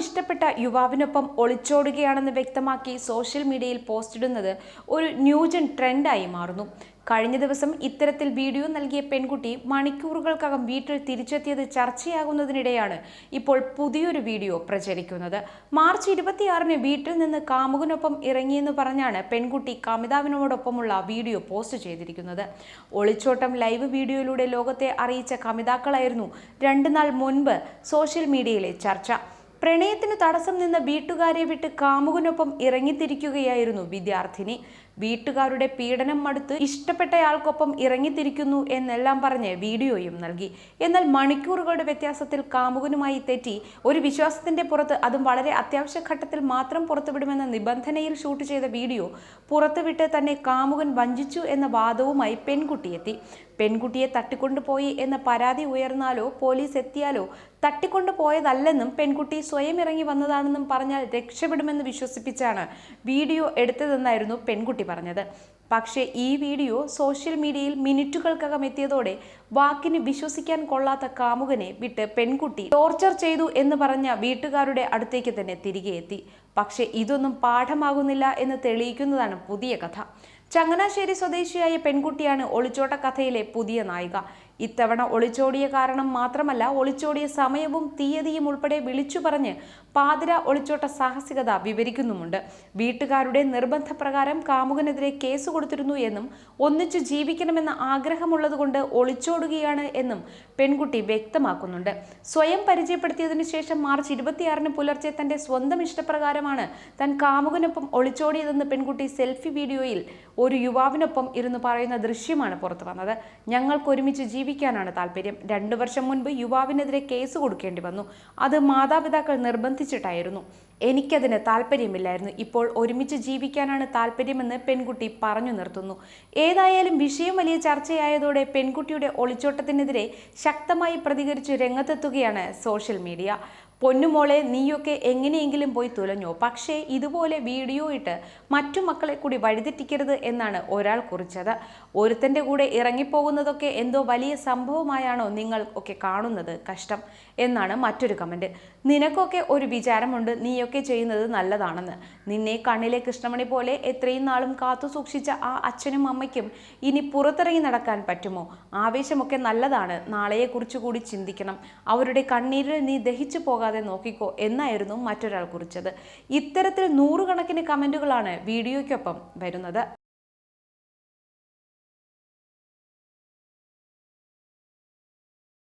ഇഷ്ടപ്പെട്ട യുവാവിനൊപ്പം ഒളിച്ചോടുകയാണെന്ന് വ്യക്തമാക്കി സോഷ്യൽ മീഡിയയിൽ പോസ്റ്റിടുന്നത് ഒരു ന്യൂജൻ ട്രെൻഡായി മാറുന്നു. കഴിഞ്ഞ ദിവസം ഇത്തരത്തിൽ വീഡിയോ നൽകിയ പെൺകുട്ടി മണിക്കൂറുകൾക്കകം വീട്ടിൽ തിരിച്ചെത്തിയത് ചർച്ചയാകുന്നതിനിടെയാണ് ഇപ്പോൾ പുതിയൊരു വീഡിയോ പ്രചരിക്കുന്നത്. മാർച്ച് ഇരുപത്തിയാറിന് വീട്ടിൽ നിന്ന് കാമുകനൊപ്പം ഇറങ്ങിയെന്ന് പറഞ്ഞാണ് പെൺകുട്ടി കമിതാവിനോടൊപ്പമുള്ള വീഡിയോ പോസ്റ്റ് ചെയ്തിരിക്കുന്നത്. ഒളിച്ചോട്ടം ലൈവ് വീഡിയോയിലൂടെ ലോകത്തെ അറിയിച്ച കമിതാക്കളായിരുന്നു രണ്ടു നാൾ മുൻപ് സോഷ്യൽ മീഡിയയിലെ ചർച്ച. പ്രണയത്തിന് തടസ്സം നിന്ന വീട്ടുകാരെ വിട്ട് കാമുകനൊപ്പം ഇറങ്ങിത്തിരിക്കുകയായിരുന്നു വിദ്യാർത്ഥിനി. വീട്ടുകാരുടെ പീഡനം മടുത്ത് ഇഷ്ടപ്പെട്ടയാൾക്കൊപ്പം ഇറങ്ങിത്തിരിക്കുന്നു എന്നെല്ലാം പറഞ്ഞ് വീഡിയോയും നൽകി. എന്നാൽ മണിക്കൂറുകളുടെ വ്യത്യാസത്തിൽ കാമുകനുമായി തെറ്റി. ഒരു വിശ്വാസത്തിന്റെ പുറത്ത് അതും വളരെ അത്യാവശ്യ ഘട്ടത്തിൽ മാത്രം പുറത്തുവിടുമെന്ന നിബന്ധനയിൽ ഷൂട്ട് ചെയ്ത വീഡിയോ പുറത്തുവിട്ട് തന്നെ കാമുകൻ വഞ്ചിച്ചു എന്ന വാദവുമായി പെൺകുട്ടിയെത്തി. പെൺകുട്ടിയെ തട്ടിക്കൊണ്ടുപോയി എന്ന പരാതി ഉയർന്നാലോ പോലീസ് എത്തിയാലോ തട്ടിക്കൊണ്ടു പോയതല്ലെന്നും പെൺകുട്ടി സ്വയം ഇറങ്ങി വന്നതാണെന്നും പറഞ്ഞാൽ രക്ഷപ്പെടുമെന്ന് വിശ്വസിപ്പിച്ചാണ് വീഡിയോ എടുത്തതെന്നായിരുന്നു പെൺകുട്ടി പറഞ്ഞത്. പക്ഷേ ഈ വീഡിയോ സോഷ്യൽ മീഡിയയിൽ മിനിറ്റുകൾക്കകം എത്തിയതോടെ വാക്കിന് വിശ്വസിക്കാൻ കൊള്ളാത്ത കാമുകനെ വിട്ട് പെൺകുട്ടി ടോർച്ചർ ചെയ്തു എന്ന് പറഞ്ഞ വീട്ടുകാരുടെ അടുത്തേക്ക് തന്നെ തിരികെ എത്തി. പക്ഷേ ഇതൊന്നും പാഠമാകുന്നില്ല എന്ന് തെളിയിക്കുന്നതാണ് പുതിയ കഥ. ചങ്ങനാശ്ശേരി സ്വദേശിയായ പെൺകുട്ടിയാണ് ഒളിച്ചോട്ട കഥയിലെ പുതിയ നായിക. ഇത്തവണ ഒളിച്ചോടിയ കാരണം മാത്രമല്ല ഒളിച്ചോടിയ സമയവും തീയതിയും ഉൾപ്പെടെ വിളിച്ചു പറഞ്ഞ് പാതിര ഒളിച്ചോട്ട സാഹസികത വിവരിക്കുന്നുമുണ്ട്. വീട്ടുകാരുടെ നിർബന്ധപ്രകാരം കാമുകനെതിരെ കേസ് കൊടുത്തിരുന്നു എന്നും ഒന്നിച്ചു ജീവിക്കണമെന്ന ആഗ്രഹമുള്ളതുകൊണ്ട് ഒളിച്ചോടുകയാണ് എന്നും പെൺകുട്ടി വ്യക്തമാക്കുന്നുണ്ട്. സ്വയം പരിചയപ്പെടുത്തിയതിനു ശേഷം മാർച്ച് ഇരുപത്തിയാറിന് പുലർച്ചെ തന്റെ സ്വന്തം ഇഷ്ടപ്രകാരമാണ് താൻ കാമുകനൊപ്പം ഒളിച്ചോടിയതെന്ന് പെൺകുട്ടി സെൽഫി വീഡിയോയിൽ ഒരു യുവാവിനൊപ്പം ഇരുന്ന് പറയുന്ന ദൃശ്യമാണ് പുറത്തു വന്നത്. ഞങ്ങൾക്ക് ഒരുമിച്ച് ജീവിക്കാനാണ് താല്പര്യം. രണ്ടു വർഷം മുൻപ് യുവാവിനെതിരെ കേസ് കൊടുക്കേണ്ടി വന്നു. അത് മാതാപിതാക്കൾ നിർബന്ധിച്ചിട്ടായിരുന്നു. എനിക്കതിന് താല്പര്യമില്ലായിരുന്നു. ഇപ്പോൾ ഒരുമിച്ച് ജീവിക്കാനാണ് താല്പര്യമെന്ന് പെൺകുട്ടി പറഞ്ഞു നിർത്തുന്നു. ഏതായാലും വിഷയം വലിയ ചർച്ചയായതോടെ പെൺകുട്ടിയുടെ ഒളിച്ചോട്ടത്തിനെതിരെ ശക്തമായി പ്രതികരിച്ച് രംഗത്തെത്തുകയാണ് സോഷ്യൽ മീഡിയ. പൊന്നുമോളെ നീയൊക്കെ എങ്ങനെയെങ്കിലും പോയി തുലഞ്ഞോ. പക്ഷേ ഇതുപോലെ വീഡിയോ ഇട്ട് മറ്റു മക്കളെ കൂടി വഴിതെറ്റിക്കരുത് എന്നാണ് ഒരാൾ കുറിച്ചത്. ഒരുത്തന്റെ കൂടെ ഇറങ്ങിപ്പോകുന്നതൊക്കെ എന്തോ വലിയ സംഭവമായാണോ നിങ്ങൾ ഒക്കെ കാണുന്നത് കഷ്ടം എന്നാണ് മറ്റൊരു കമന്റ് നിനക്കൊക്കെ ഒരു വിചാരമുണ്ട് നീയൊക്കെ ചെയ്യുന്നത് നല്ലതാണെന്ന്. നിന്നെ കണ്ണിലെ കൃഷ്ണമണി പോലെ എത്രയും നാളും കാത്തു സൂക്ഷിച്ച ആ അച്ഛനും അമ്മയ്ക്കും ഇനി പുറത്തിറങ്ങി നടക്കാൻ പറ്റുമോ? ആവേശമൊക്കെ നല്ലതാണ്. നാളെയെക്കുറിച്ച് കൂടി ചിന്തിക്കണം. അവരുടെ കണ്ണീരിൽ നീ ദഹിച്ചു പോകാതെ നോക്കിക്കോ എന്നായിരുന്നു മറ്റൊരാൾ കുറിച്ചത്. ഇത്തരത്തിൽ നൂറുകണക്കിന് കമന്റുകളാണ് വീഡിയോയ്ക്കൊപ്പം വരുന്നത്.